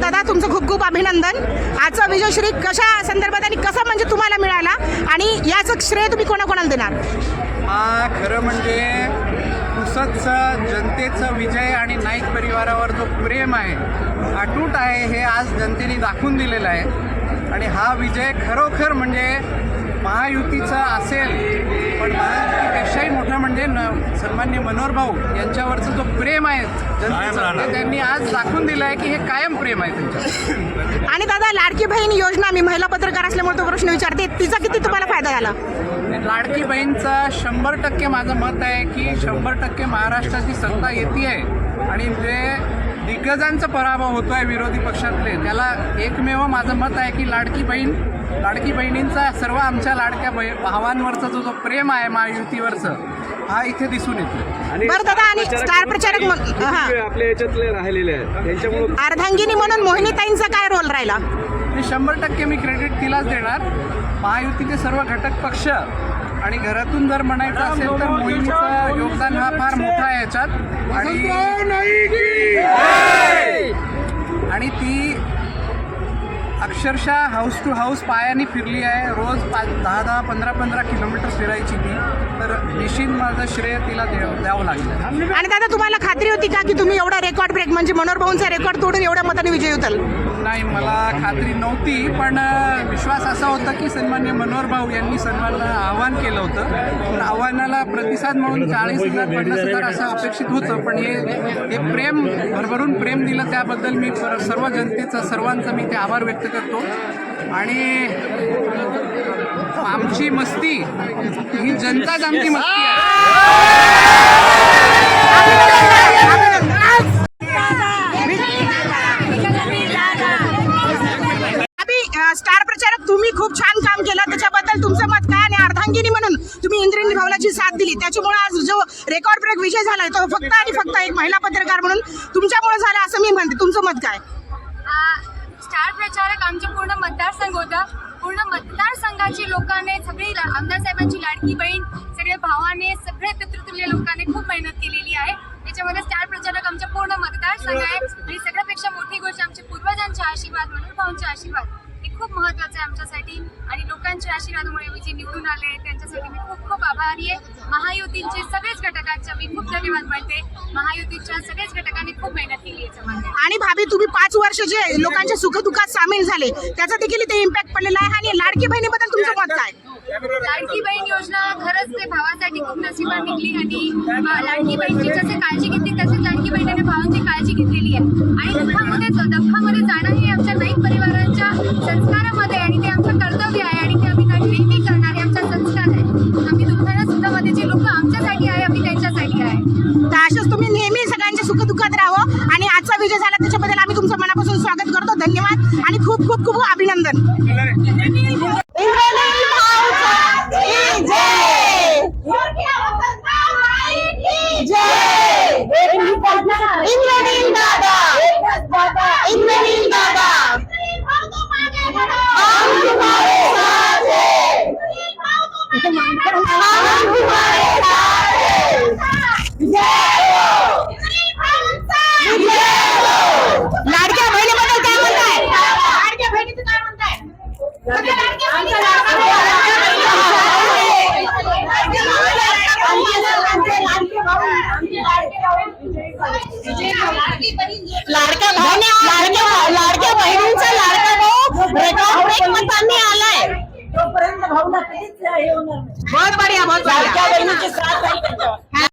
दादा तुमचं खूप खूप अभिनंदन. आजचा विजयश्री कशा संदर्भात आणि कसा म्हणजे तुम्हाला मिळाला? आणि याचं श्रेय तुम्ही कोणाकोणाला देणार? खरं म्हणजे पुसदचं जनतेचं विजय आणि नाईक परिवारावर जो प्रेम आहे अटूट आहे हे आज जनतेने दाखवून दिलेलं आहे. आणि हा विजय खरोखर म्हणजे महायुतीचा असेल पण महायुतीपेक्षाही मोठा म्हणजे न सन्मान्य मनोहर भाऊ यांच्यावरचं जो प्रेम आहे जनतेचं त्यांनी आज दाखवून दिलं आहे की हे कायम प्रेम आहे त्यांचं आणि दादा लाडकी बहीण योजना मी महिला पत्रकार असल्यामुळे तो प्रश्न विचारते. तिचा किती तुम्हाला फायदा झाला? लाडकी बहीणचा शंभर टक्के माझं मत आहे की शंभर टक्के महाराष्ट्राची सत्ता येते आहे आणि जे दिग्गजांचा पराभव होतो आहे विरोधी पक्षातले त्याला एकमेव माझं मत आहे की लाडकी बहीण लाडकी बहिणींचा सर्व आमच्या लाडक्या बही भावांवरचा जो जो प्रेम आहे महायुतीवरचं हा इथे दिसून येतो बरं दादा आणि स्टार प्रचारक म्हण- किती हा. वेळ आपल्या याच्यातले राहिलेले आहेत? त्यांच्यामुळे अर्धांगिनी म्हणून मोहिनीताईंचा काय रोल राहिला? आणि शंभर टक्के मी क्रेडिट तिलाच देणार. महायुतीचे सर्व घटक पक्ष आणि घरातून जर म्हणायचं असेल तर मोहिनीचं योगदान हा फार मोठा आहे याच्यात. आणि आणि ती अक्षरशः हाऊस टू हाऊस पायाने फिरली आहे. रोज पाच दहा दहा पंधरा पंधरा किलोमीटर फिरायची ती. तर निश्चित माझं श्रेय तिला द्यावं द्यावं लागलं. आणि दादा तुम्हाला खात्री होती का की तुम्ही एवढा रेकॉर्ड ब्रेक म्हणजे मनोहर भाऊंचा रेकॉर्ड तोडून एवढ्या मताने विजयी होताल नाही मला खात्री नव्हती पण विश्वास असा होता की सन्मान्य मनोहर भाऊ यांनी सन्मानला आव्हान केलं होतं. पण आव्हानाला प्रतिसाद म्हणून चाळीस हजार पन्नास हजार असं अपेक्षित होतं पण हे हे प्रेम भरभरून प्रेम दिलं त्याबद्दल मी सर्व जनतेचं सर्वांचं मी ते आभार व्यक्त करतो. आणि आमची मस्ती ही जनताच आमची मस्ती स्टार प्रचारक तुम्ही खूप छान काम केलं. त्याच्याबद्दल तुमचं मत काय आणि अर्धांगिनी म्हणून तुम्ही इंद्रिनी भावलाची साथ दिली. त्याच्यामुळे आज जो रेकॉर्ड ब्रेक विजय झालाय तो फक्त आणि फक्त एक महिला पत्रकार म्हणून तुमच्यामुळे झाला असं मी म्हणते. तुमचं मत काय? स्टार प्रचारक आमचे पूर्ण मतदारसंघ होता. पूर्ण मतदारसंघाची लोकांनी सगळी आमदार साहेबांची लाडकी बहीण सगळे भावाने सगळे पितृतुल्य लोकांनी खूप मेहनत केलेली आहे. त्याच्यामध्ये स्टार प्रचारक आमचा पूर्ण मतदारसंघ आहे आणि सगळ्यापेक्षा मोठी गोष्ट आमच्या पूर्वजांचे आशीर्वाद मनोहर भाऊंचे आशीर्वाद हे खूप महत्वाचं आहे आमच्यासाठी. लोकांच्या आशीर्वादामुळे मी जे निवडून आले. त्यांच्यासाठी मी खूप खूप आभारी आहे. महायुतीचे सगळेच घटकांचा मी खूप धन्यवाद मानते. महायुतीच्या सगळेच घटकांनी खूप मेहनत केली याच्यामध्ये आणि भाभी तुम्ही पाच वर्ष जे लोकांच्या सुखदुःखात सामील झाले त्याचा देखील इथे इम्पॅक्ट पडलेला आहे. आणि लाडकी बहिणीबद्दल तुमचं मत काय? लाडकी बहीण योजना खरंच ते भावासाठी खूप नशिबात निघली आणि लाडकी बहिणीची जशी काळजी घेतली तशीच लाडकी बहिणीने भावांची काळजी घेतलेली आहे. आणि दुःखामध्ये दुःखामध्ये जाणं हे आमच्या नाईक तर अशाच तुम्ही नेहमी सगळ्यांच्या सुखदुःखात राहावं. आणि आजचा विजय झाला त्याच्याबद्दल आम्ही तुमचं मनापासून स्वागत करतो. धन्यवाद. आणि खूप खूप खूप अभिनंदन. इंद्रनील दादा. इंद्रनील दादा. लाडक्या बहिणीबद्दल काय म्हणताय लाडक्या बहिणीचं काय म्हणताय लाडक्या भाऊ लाडक्या भाऊ लाडक्या बहिणींचा लाडका भाऊ रेकॉर्ड ब्रेक मतांनी आलाय तोपर्यंत भाऊला कधीच हे होणार. बहुत बढिया बहुत लाडक्या बढिया बहिणीची साथ आहे